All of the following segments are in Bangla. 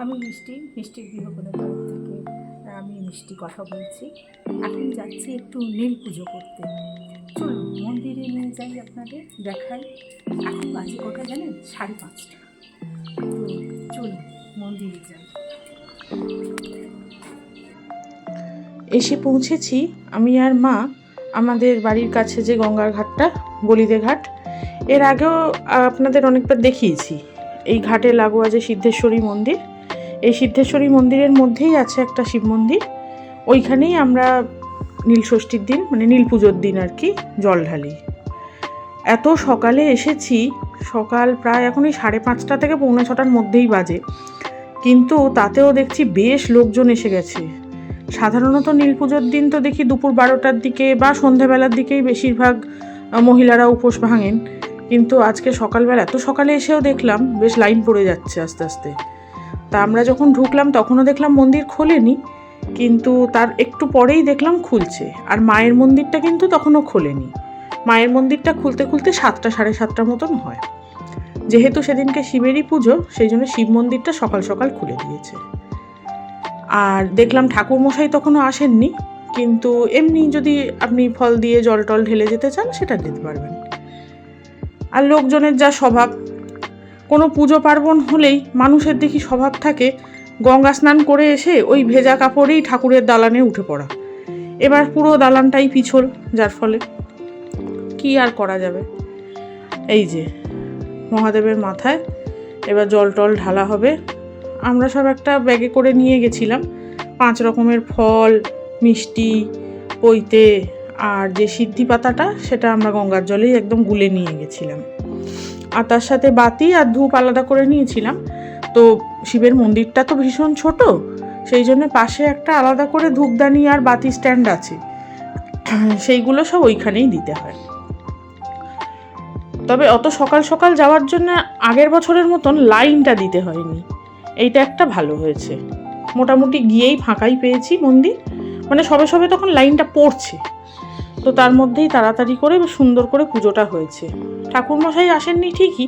আমি মিষ্টি, মিষ্টির গৃহকোণের তরফ থেকে আমি মিষ্টি কথা বলছি। এখন যাচ্ছি একটু নীল পুজো করতে। চলুন, মন্দিরে নিয়ে যাই আপনাদের, দেখাই। এখন বাজে কটা জানেন? সাড়ে পাঁচটা। চলুন, মন্দিরে যাই। এসে পৌঁছেছি। আমি আর মা, আমাদের বাড়ির কাছে যে গঙ্গার ঘাটটা বলিদে ঘাট, এর আগেও আপনাদের অনেকবার দেখিয়েছি। এই ঘাটে লাগোয়া যে সিদ্ধেশ্বরী মন্দির এই সিদ্ধেশ্বরী মন্দিরের মধ্যেই আছে একটা শিব মন্দির। ওইখানেই আমরা নীল ষষ্ঠীর দিন মানে নীল পুজোর দিন আর কি, জল ঢালি। এত সকালে এসেছি, সকাল প্রায় এখন এই সাড়ে পাঁচটা থেকে পৌনে ছটার মধ্যেই বাজে। কিন্তু তাতেও দেখছি বেশ লোকজন এসে গেছে। সাধারণত নীল পুজোর দিন তো দেখি দুপুর বারোটার দিকে বা সন্ধেবেলার দিকেই বেশিরভাগ মহিলারা উপোস ভাঙেন। কিন্তু আজকে সকালবেলা এত সকালে এসেও দেখলাম, বেশ লাইন পড়ে যাচ্ছে আস্তে আস্তে। তা আমরা যখন ঢুকলাম, তখনও দেখলাম মন্দির খোলেনি, কিন্তু তার একটু পরেই দেখলাম খুলছে। আর মায়ের মন্দিরটা কিন্তু তখনও খোলেনি। মায়ের মন্দিরটা খুলতে খুলতে সাতটা, সাড়ে সাতটার মতন হয়। যেহেতু সেদিনকে শিবেরই পুজো, সেই জন্য শিব মন্দিরটা সকাল সকাল খুলে দিয়েছে। আর দেখলাম ঠাকুরমশাই তখনও আসেননি, কিন্তু এমনি যদি আপনি ফল দিয়ে জল টল ঢেলে যেতে চান, সেটা দিতে পারবেন। আর লোকজনের যা স্বভাব কোনো পুজো পার্বণ হলেই মানুষের দেখি স্বভাব থাকে, গঙ্গা স্নান করে এসে ওই ভেজা কাপড়েই ঠাকুরের দালানে উঠে পড়া। এবার পুরো দালানটাই পিছল, যার ফলে কি আর করা যাবে? এই যে, মহাদেবের মাথায় এবার জল টল ঢালা হবে। আমরা সব একটা ব্যাগে করে নিয়ে গেছিলাম। পাঁচ রকমের ফল, মিষ্টি পইতে আর যে সিদ্ধি পাতাটা, সেটা আমরা গঙ্গার জলেই একদম গুলে নিয়ে গেছিলাম। আর তার সাথে বাতি আর ধূপ আলাদা করে নিয়েছিলাম। তো শিবের মন্দিরটা তো ভীষণ ছোট, সেই জন্য পাশে একটা আলাদা করে ধূপদানি আর বাতি স্ট্যান্ড আছে। সেইগুলো সব ওইখানেই দিতে হয়। তবে অত সকাল সকাল যাওয়ার জন্য আগের বছরের মতন লাইনটা দিতে হয়নি। এইটা একটা ভালো হয়েছে। মোটামুটি গিয়েই ফাঁকাই পেয়েছি মন্দির। মানে সবে সবে তখন লাইনটা পড়ছে। তো তার মধ্যেই তাড়াতাড়ি করে সুন্দর করে পুজোটা হয়েছে। ঠাকুরমশাই আসেননি ঠিকই,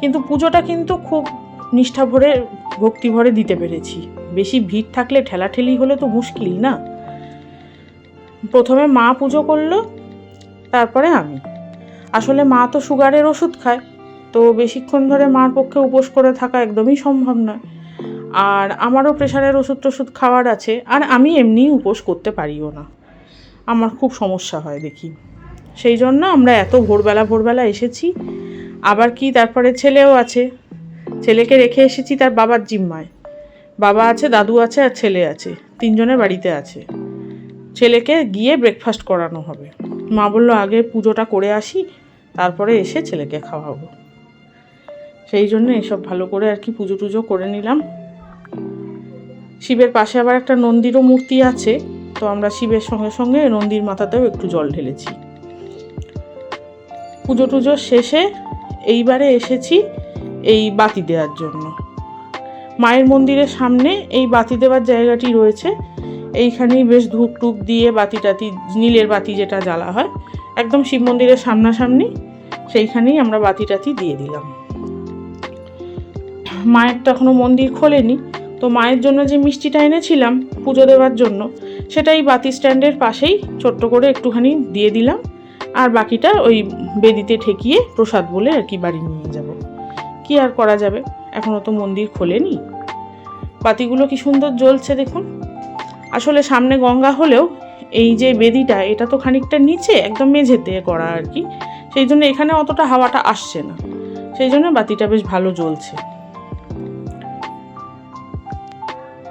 কিন্তু পুজোটা কিন্তু খুব নিষ্ঠা ভরে ভক্তি ভরে দিতে পেরেছি। বেশি ভিড় থাকলে ঠেলাঠেলি হলে তো মুশকিল না? প্রথমে মা পুজো করল, তারপরে আমি। আসলে মা তো সুগারের ওষুধ খায়, তো বেশিক্ষণ ধরে মার পক্ষে উপোস করে থাকা একদমই সম্ভব নয়। আর আমারও প্রেশারের ওষুধ টষুধ খাওয়ার আছে, আর আমি এমনিই উপোস করতে পারিও না। আমার খুব সমস্যা হয় দেখি। সেই জন্য আমরা এত ভোরবেলা ভোরবেলা এসেছি। আবার কি তারপরে ছেলেও আছে। ছেলেকে রেখে এসেছি তার বাবার জিম্মায়। বাবা আছে, দাদু আছে আর ছেলে আছে। তিনজনের বাড়িতে আছে। ছেলেকে গিয়ে ব্রেকফাস্ট করানো হবে। মা বলল, আগে পুজোটা করে আসি, তারপরে এসে ছেলেকে খাওয়াবো। সেই জন্য এসব ভালো করে আর কি পুজো টুজো করে নিলাম। শিবের পাশে আবার একটা নন্দীরও মূর্তি আছে। তো আমরা শিবের সঙ্গে সঙ্গে নন্দীর মাথাতেও একটু জল ঢেলেছি। পুজো টুজো শেষে এইবারে এসেছি এই বাতি দেওয়ার জন্য। মায়ের মন্দিরের সামনে এই বাতি দেওয়ার জায়গাটি রয়েছে। এইখানেই বেশ ধূপ টুপ দিয়ে বাতি টাতি, নীলের বাতি যেটা জ্বালা হয়, একদম শিব মন্দিরের সামনাসামনি সেইখানেই আমরা বাতি টাতি দিয়ে দিলাম। মায়ের তো এখনও মন্দির খোলেনি, তো মায়ের জন্য যে মিষ্টিটা এনেছিলাম পুজো দেওয়ার জন্য, সেটাই বাতি স্ট্যান্ডের পাশেই ছোট্ট করে একটুখানি দিয়ে দিলাম। আর বাকিটা ওই বেদিতে ঠেকিয়ে প্রসাদ বলে আর কি বাড়ি নিয়ে যাব। কি আর করা যাবে? এখনও তো মন্দির খোলেনি। বাতিগুলো কি সুন্দর জ্বলছে দেখুন। আসলে সামনে গঙ্গা হলেও এই যে বেদিটা, এটা তো খানিকটা নিচে, একদম মেঝেতে করা আর কি। সেই জন্য এখানে অতটা হাওয়াটা আসছে না। সেই জন্য বাতিটা বেশ ভালো জ্বলছে।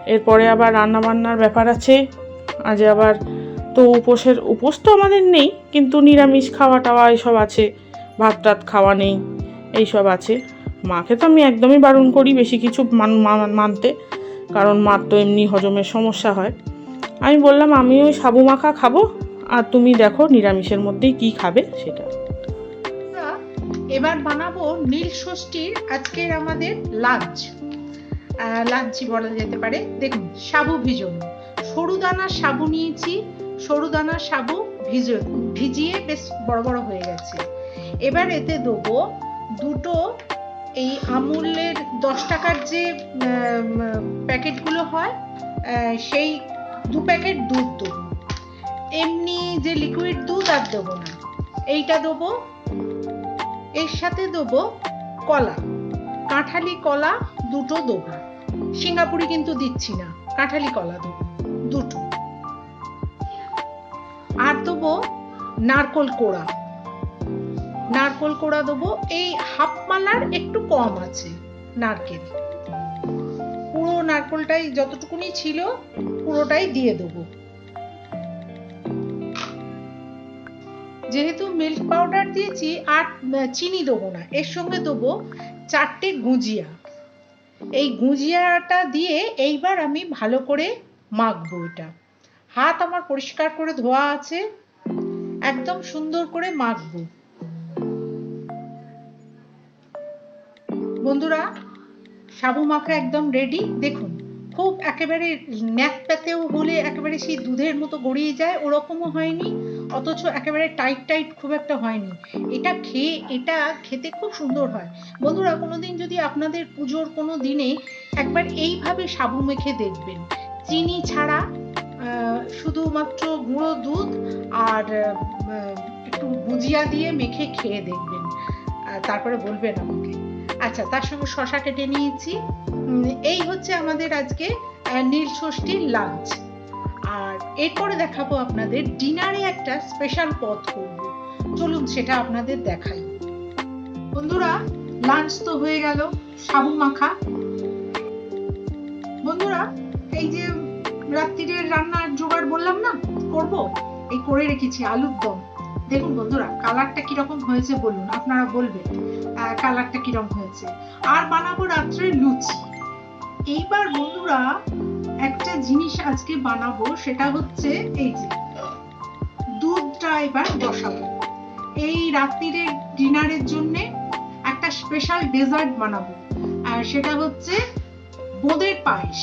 এরপরে আবার রান্নাবান্নার ব্যাপার আছে। আজ আবার তো উপোসের উপোস তো আমাদের নেই, কিন্তু নিরামিষ খাওয়া টাওয়া এইসব আছে, ভাত টাত খাওয়া নেই, এইসব আছে। মাকে তো আমি একদমই বারণ করি বেশি কিছু মান মান- মানতে, কারণ মার তো এমনি হজমের সমস্যা হয়। আমি বললাম, আমি ওই সাবু মাখা খাব, আর তুমি দেখো নিরামিষের মধ্যেই কি খাবে সেটা। এবার বানাবো নীল ষষ্ঠীর আজকের আমাদের লাঞ্চ। লাঞ্চই বলা যেতে পারে। দেখুন, সাবু ভিজানো। সরু দানা সাবু নিয়েছি সরু দানার সাবু ভিজে ভিজিয়ে বেশ বড় বড় হয়ে গেছে। এবার এতে দেবো দুটো এই আমুলের দশ টাকার যে প্যাকেটগুলো হয় সেই দু প্যাকেট দুধ দেবো। এমনি যে লিকুইড দুধ আর দেবো না। এইটা দেবো। এর সাথে দেবো কলা। কাঁঠালি কলা দুটো দেবো। সিঙ্গাপুরি কিন্তু দিচ্ছি না। কাঁঠালি কলা দেবো। দুটো। আর দেবো নারকোল কোড়া। নারকোল কোড়া দেবো, এই হাফ মালার একটু কম আছে নারকেল। পুরো নারকোলটাই যতটুকুনি ছিল, পুরোটাই দিয়ে দেবো। যেহেতু মিল্ক পাউডার দিয়েছি, আর চিনি দেবো না, এর সঙ্গে দেবো চারটে গুঁজিয়া। এই গুঁজিয়াটা দিয়ে এইবার আমি ভালো করে মাখবো এটা। হাত আমার পরিষ্কার করে ধোয়া আছে, একদম সুন্দর করে মাখবো। বন্ধুরা, সাবু মাখা একদম রেডি দেখুন, খুব একেবারে ন্যাক প্যাতেও হলে একেবারে সেই দুধের মতো গড়িয়ে যায়, ওরকমও হয়নি, অথচ একেবারে টাইট টাইট খুব একটা হয়নি। এটা খেয়ে, এটা খেতে খুব সুন্দর হয়। বন্ধুরা, কোনোদিন যদি আপনাদের পুজোর কোনো দিনে একবার এইভাবে সাবু মেখে দেখবেন, চিনি ছাড়া শুধুমাত্র গুঁড়ো দুধ আর একটু ভুজিয়া দিয়ে মেখে খেয়ে দেখবেন। তারপরে বলবেন আমাকে। আচ্ছা তার সঙ্গে শশা কেটে নিয়েছি। এই হচ্ছে আমাদের আজকে নীল ষষ্ঠীর লাঞ্চ আর এরপরে দেখাবো আপনাদের ডিনারে একটা স্পেশাল পদ করব। চলুন সেটা আপনাদের দেখাই। বন্ধুরা লাঞ্চ তো হয়ে গেল সাবু মাখা। বন্ধুরা, এই যে রাত্রিরের রান্নার জোগাড় বললাম না? করব? এই করে রেখেছি, আলুর দম। দেখুন বন্ধুরা, কালারটা কীরকম হয়েছে বলুন, আপনারা বলবেন কালারটা কীরকম হয়েছে। আর বানাবো রাত্রে লুচি। এইবার বন্ধুরা, একটা জিনিস আজকে বানাবো, সেটা হচ্ছে এই যে, দুধটা এবার বসাবো। এই রাত্রিরের ডিনারের জন্য একটা স্পেশাল ডেজার্ট বানাবো। আর সেটা হচ্ছে বোঁদের পায়েস।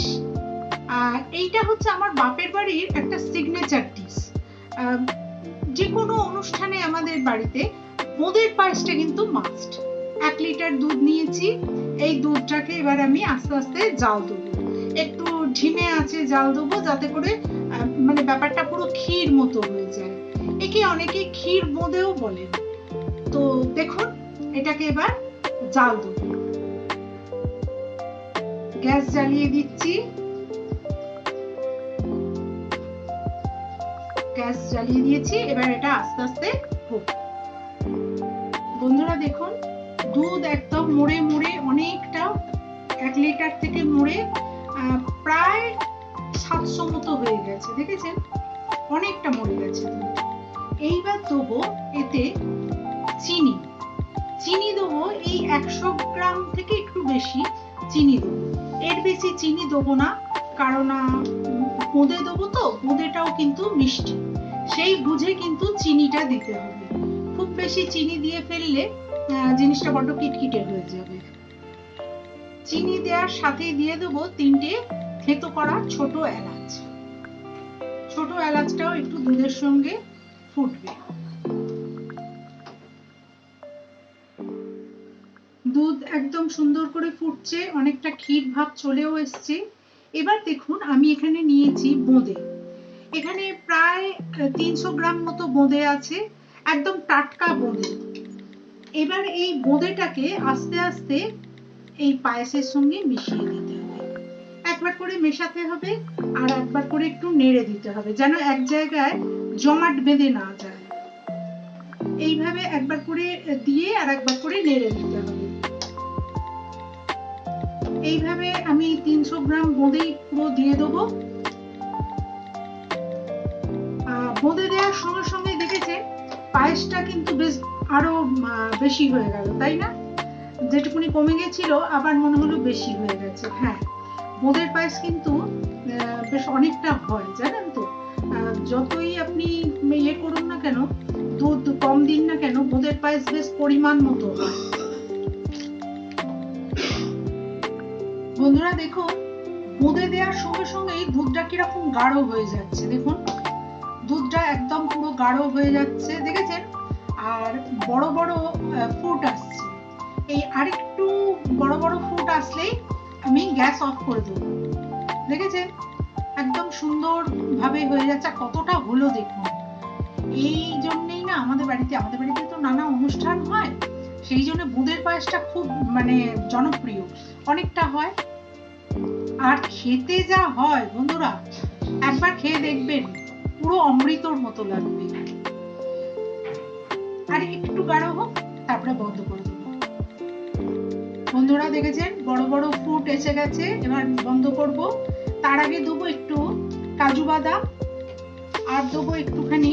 আহ, এইটা হচ্ছে আমার বাপের বাড়ির একটা সিগনেচার ডিশ যে কোনো অনুষ্ঠানে আমাদের বাড়িতে বোঁদের পায়েসটা কিন্তু মাস্ট এক লিটার দুধ নিয়েছি এই দুধটাকে এবার আমি আস্তে আস্তে জাল দেবো। একটু ঢিমে আছে জাল দেবো যাতে করে মানে ব্যাপারটা পুরো ক্ষীর মতো হয়ে যায়। একে অনেকে ক্ষীর বোঁদেও বলেন তো দেখুন এটাকে এবার জাল দেবো। গ্যাস জ্বালিয়ে দিচ্ছি। গ্যাস জ্বালিয়ে দিয়েছি, এবার এটা আস্তে আস্তে হোক বন্ধুরা দেখুন, দুধ একদম মুড়ে মুড়ে অনেকটা এক লিটার থেকে মুড়ে প্রায় সাতশো মতো হয়ে গেছে, দেখেছেন? অনেকটা মরে গেছে এইবার দেবো এতে চিনি। চিনি দেবো, এই একশো গ্রাম থেকে একটু বেশি চিনি দেবো। এর বেশি চিনি দেবো না কারণ বোঁদে দেবো তো বোঁদেটাও কিন্তু মিষ্টি। সেই বুঝে কিন্তু চিনিটা দিতে হবে। খুব বেশি চিনি দিয়ে ফেললে জিনিসটা বড্ড কিটকিটে হয়ে যাবে। চিনি দেওয়ার সাথে দিয়ে দেবো তিনটে থেতো করা ছোট এলাচ। ছোট এলাচটাও একটু দুধের সঙ্গে ফুটবে। দুধ একদম সুন্দর করে ফুটছে, অনেকটা ক্ষীর ভাব চলেও এসছে। এবার দেখুন, আমি এখানে নিয়েছি বোঁদে। এখানে প্রায় তিনশো গ্রাম মতো বোঁদে আছে, একদম টাটকা বোঁদে। এবার এই বোঁদেটাকে আস্তে আস্তে এই পায়েসের সঙ্গে মিশিয়ে দিতে হবে। একবার করে মেশাতে হবে, আর একবার করে একটু নেড়ে দিতে হবে, যেন এক জায়গায় জমাট বেঁধে না যায়। এইভাবে একবার করে দিয়ে আর একবার করে নেড়ে দিতে হবে। এইভাবে আমি তিনশো গ্রাম বোঁদেই পুরো দিয়ে দেবো। বোঁদে দেওয়ার সঙ্গে সঙ্গে দেখেছে পায়েসটা কিন্তু বেশ আরও বেশি হয়ে গেল, তাই না? যেটুকুনি কমে গেছিল, আবার মনে হলো বেশি হয়ে গেছে। হ্যাঁ বোঁদের পায়েস কিন্তু বেশ অনেকটা হয়, জানেন তো? যতই আপনি ইয়ে করুন না কেন, দুধ কম দিন না কেন, বোঁদের পায়েস বেশ পরিমাণ মতো হয়। বন্ধুরা দেখুন বোঁদে দেওয়ার সঙ্গে সঙ্গেই দুধটা কীরকম গাঢ় হয়ে যাচ্ছে, দেখুন। দুধটা একদম পুরো গাঢ় হয়ে যাচ্ছে, দেখেছেন? আর বড় বড় ফুট আসছে। এই আরেকটু বড় বড় ফুট আসলেই আমি গ্যাস অফ করে দেবো। দেখেছেন? একদম সুন্দর ভাবে হয়ে যাচ্ছে কতটা হলো দেখুন। এই জন্যেই না আমাদের বাড়িতে আমাদের বাড়িতে তো নানা অনুষ্ঠান হয়। সেই জন্য বুঁদের পায়েসটা খুব মানে জনপ্রিয়। অনেকটা হয়। আর খেতে যা হয়, বন্ধুরা, একবার খেয়ে দেখবেন, পুরো অমৃতর মতো লাগবে। আর একটু গাঢ় হোক, তারপরে বন্ধ করে দেবো। বন্ধুরা, দেখেছেন? বড় বড় ফুট এসে গেছে, এবার বন্ধ করব। তার আগে দেবো একটু কাজু বাদাম, আর দেবো একটুখানি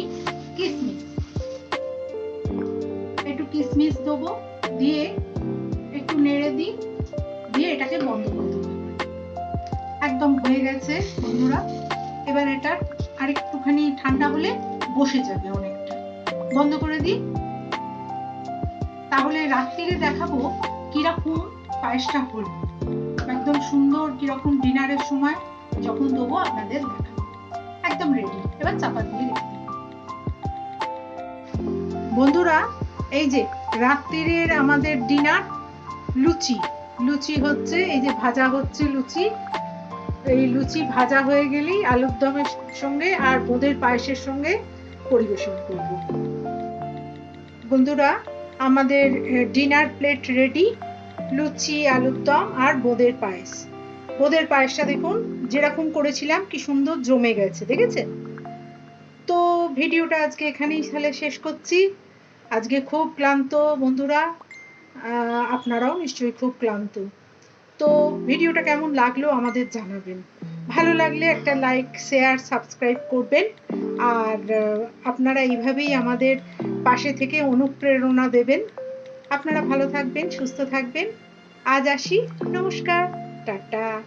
একটু কিশমিশ দেবো, দিয়ে একটু নেড়ে দিই, দিয়ে এটাকে বন্ধ করে দেবো। একদম হয়ে গেছে বন্ধুরা। এবার এটা আর একটুখানি ঠান্ডা হলে বসে যাবে অনেকটা। বন্ধ করে দিই। তাহলে রাত্রিরে দেখাবো কীরকম পায়েসটা হলো। একদম সুন্দর কীরকম ডিনারের সময় যখন দেবো আপনাদের দেখাবো। একদম রেডি এবার চাপা দিয়ে রেখে। বন্ধুরা এই যে রাত্রিরের আমাদের ডিনার লুচি। লুচি হচ্ছে, এই যে ভাজা হচ্ছে লুচি। এই লুচি ভাজা হয়ে গেলেই আলুর দমের সঙ্গে আর বোঁদের পায়েসের সঙ্গে পরিবেশন করব। বন্ধুরা, আমাদের ডিনার প্লেট রেডি লুচি, আলুর দম আর বোঁদের পায়েস। বোঁদের পায়েসটা দেখুন, যেরকম করেছিলাম, কি সুন্দর জমে গেছে, দেখেছেন? তো ভিডিওটা আজকে এখানেই তাহলে শেষ করছি। আজকে খুব ক্লান্ত বন্ধুরা। আপনারাও নিশ্চয়ই খুব ক্লান্ত। তো ভিডিওটা কেমন লাগল আমাদের জানাবেন। ভালো লাগলে একটা লাইক, শেয়ার, সাবস্ক্রাইব করবেন। আর আপনারা এইভাবেই আমাদের পাশে থেকে অনুপ্রেরণা দেবেন। আপনারা ভালো থাকবেন, সুস্থ থাকবেন। আজ আসি। নমস্কার। টাটা।